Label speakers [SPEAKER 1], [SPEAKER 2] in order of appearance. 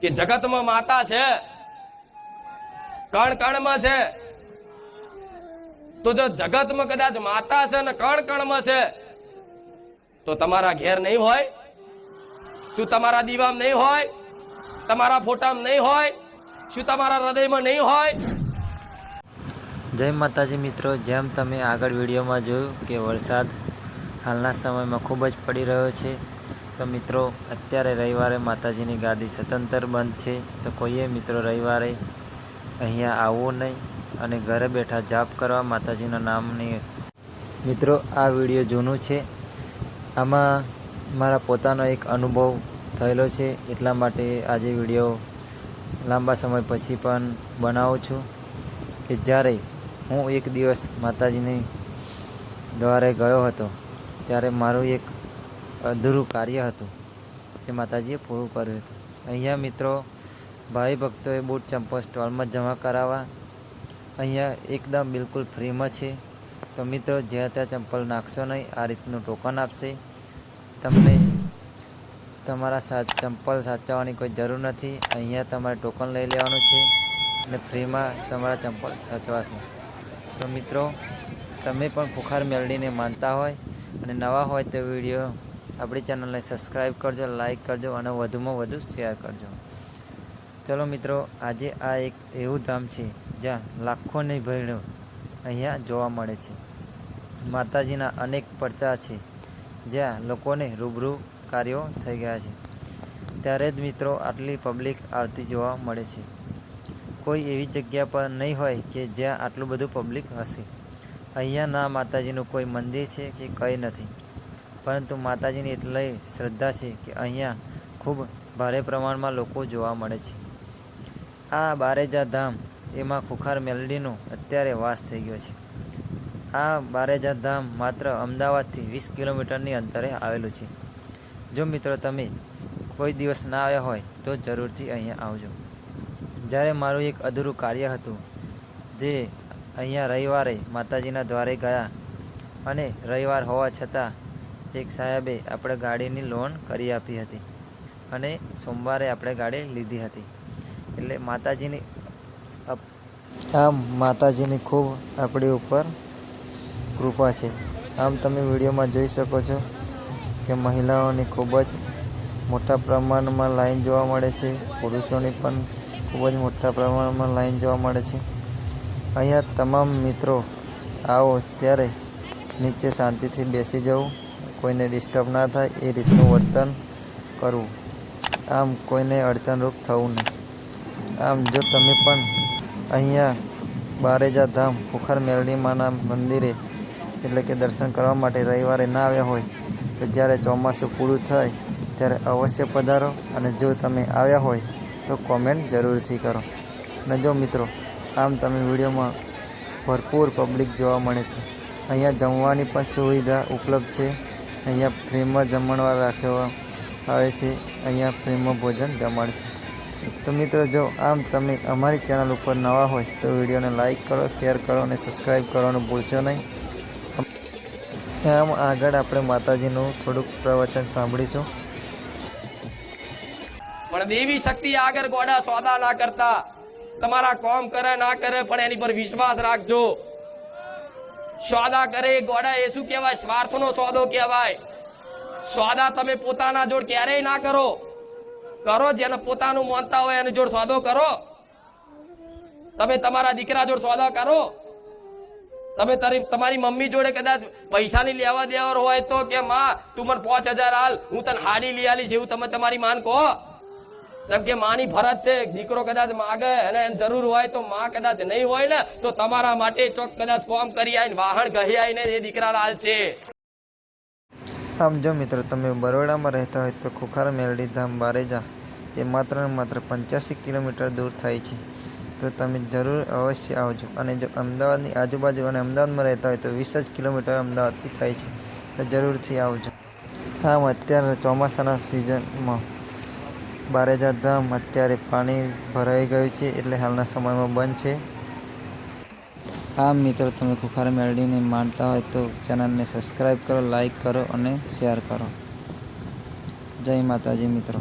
[SPEAKER 1] કે જગતમાં માતા છે કણ કણમાં છે. તો જો જગતમાં કદાચ માતા છે ને કણ કણમાં છે, તો તમારા ઘેર નહીં હોય. શું તમારા દીવામાં નહીં હોય? તમારા ફોટામાં નહીં હોય? શું તમારા હૃદયમાં નહીં હોય?
[SPEAKER 2] જય માતાજી મિત્રો, જેમ તમે આગળ વિડીયોમાં જોયું કે વરસાદ હાલના સમયમાં ખૂબ જ પડી રહ્યો છે તો મિત્રો, અત્યારે રવિવારે માતાજીની ગાદી સ્વતંત્ર બંધ છે. તો કોઈએ મિત્રો રવિવારે અહીંયા આવવું નહીં અને ઘરે બેઠા જાપ કરવા માતાજીના નામની મિત્રો, આ વીડિયો જૂનું છે. આમાં મારા પોતાનો એક અનુભવ થયેલો છે. એટલા માટે આજે વીડિયો લાંબા સમય પછી પણ બનાવું છું કે જ્યારે હું એક દિવસ માતાજીની દ્વારે ગયો હતો, ત્યારે મારું એક અધૂરું કાર્ય હતું જે માતાજીએ પૂરું કર્યું હતું. અહીંયા મિત્રો, ભાઈ ભક્તોએ બૂટ ચંપલ સ્ટોલમાં જમા કરાવવા. અહીંયા એકદમ બિલકુલ ફ્રીમાં છે. તો મિત્રો જ્યાં ત્યાં ચંપલ નાખશો નહીં, આ રીતનું ટોકન આપશે. તમને તમારા ચંપલ સાચવવાની કોઈ જરૂર નથી. અહીંયા તમારે ટોકન લઈ લેવાનું છે અને ફ્રીમાં તમારા ચંપલ સાચવાશે. તો મિત્રો, તમે પણ ફુખાર મેળવીને માનતા હોય અને નવા હોય તો વીડિયો આપણી ચેનલને સબસ્ક્રાઈબ કરજો, લાઇક કરજો અને વધુમાં વધુ શેર કરજો. ચલો મિત્રો, આજે આ એક એવું ધામ છે જ્યાં લાખોની ભીડ અહીંયા જોવા મળે છે. માતાજીના અનેક પરચા છે જ્યાં લોકોને રૂબરૂ કાર્યો થઈ ગયા છે. ત્યારે જ મિત્રો આટલી પબ્લિક આવતી જોવા મળે છે. કોઈ એવી જગ્યા પર નહીં હોય કે જ્યાં આટલું બધું પબ્લિક હશે. અહીંયા ના માતાજીનું કોઈ મંદિર છે કે કંઈ નથી. પરંતુ માતાજીની એટલી શ્રદ્ધા છે કે અહીંયા ખૂબ ભારે પ્રમાણમાં લોકો જોવા મળે છે. આ બારેજા ધામ એમાં ખુખાર મેલડીનો અત્યારે વાસ થઈ ગયો છે. આ બારેજા ધામ માત્ર અમદાવાદથી વીસ કિલોમીટરની અંતરે આવેલું છે. જો મિત્રો તમે કોઈ દિવસ ના આવ્યા હોય તો જરૂરથી અહીંયા આવજો. જ્યારે મારું એક અધૂરું કાર્ય હતું, જે અહીંયા રવિવારે માતાજીના દ્વારે ગયા અને રવિવાર હોવા છતાં એક સાહેબે આપણે ગાડીની લોન કરી આપી હતી અને સોમવારે આપણે ગાડી લીધી હતી. એટલે માતાજીની આમ માતાજીની ખૂબ આપણી ઉપર કૃપા છે. આમ તમે વિડીયોમાં જોઈ શકો છો કે મહિલાઓની ખૂબ જ મોટા પ્રમાણમાં લાઈન જોવા મળે છે. પુરુષોની પણ ખૂબ જ મોટા પ્રમાણમાં લાઈન જોવા મળે છે. અહીંયા તમામ મિત્રો આવો ત્યારે નીચે શાંતિથી બેસી જવું કોઈને ડિસ્ટર્બ ના થાય, એ રીતનું વર્તન કરવું. આમ કોઈને અડચણરૂપ થવું નહીં. આમ જો તમે પણ અહીંયા બારેજા ધામ ખુખાર મેલડીમાના મંદિરે, એટલે કે દર્શન કરવા માટે રવિવારે ના આવ્યા હોય, તો જ્યારે ચોમાસું પૂરું થાય, ત્યારે અવશ્ય પધારો અને જો તમે આવ્યા હોય, તો કોમેન્ટ જરૂરથી કરો. અને જો મિત્રો, આમ તમે વિડીયોમાં ભરપૂર પબ્લિક જોવા મળે છે. અહીંયા જમવાની પણ સુવિધા ઉપલબ્ધ છે. અહીંયા ફ્રીમાં જમણવાર રાખવા આવે છે. અહીંયા ફ્રીમાં ભોજન જમાડે છે. તો મિત્રો, જો આમ તમે અમારી ચેનલ ઉપર નવા હોય તો વિડીયોને લાઈક કરો, શેર કરો અને સબસ્ક્રાઈબ કરવાનું ભૂલશો નહીં. આમ આગળ આપણે માતાજીનું થોડુંક પ્રવચન સાંભળીશું.
[SPEAKER 1] પણ દેવી શક્તિ આગળ ગોડા સોદા ના કરતા. તમારા કોમ કરે, ના કરે, પણ એની પર વિશ્વાસ રાખજો. સોદા કરે ગોડા એ શું કહેવાય? સ્વાર્થનો સોદો કહેવાય. સોદા તમે પોતાના જોડ ક્યારેય ના કરો. કરો જેને પોતાનું માનતા હોય, એને જોડ સોદો કરો. તમે તમારા દીકરા જોડ સોદા કરો. તમે તારી, તમારી મમ્મી જોડે કદાચ પૈસાની લેવા દેવા હોય તો કે, માં, તું મને પાંચ હજાર હાલ હું તને હાડી લઈ આલી જેવું તમે તમારી માન કહો. જેમ કે માની ફરજ છે, દીકરો કદાચ માગે અને એમ જરૂર હોય તો માં કદાચ નહીં હોય ને, તો તમારા માટે ચોક કદાચ કોમ કરી આવીને વાહણ કહી આવીને એ દીકરા લાલ છે.
[SPEAKER 2] આમ જો મિત્રો, તમે બરોડામાં રહેતા હોય તો ખુખાર મેલડી ધામ બારેજા એ માત્ર ને માત્ર પંચ્યાસી કિલોમીટર દૂર થાય છે. તો તમે જરૂર અવશ્ય આવજો. અને જો અમદાવાદની આજુબાજુ અને અમદાવાદમાં રહેતા હોય તો વીસ જ કિલોમીટર અમદાવાદથી થાય છે. તો જરૂરથી આવજો. આમ અત્યારે ચોમાસાના સિઝનમાં બારેજા ધામ અત્યારે પાણી ભરાઈ ગયું છે એટલે હાલના સમયમાં બંધ છે. આમ મિત્રો, તમે ખુખાર મેળવીને માનતા હોય તો ચેનલને સબસ્ક્રાઈબ કરો લાઈક કરો અને શેર કરો. જય માતાજી, મિત્રો.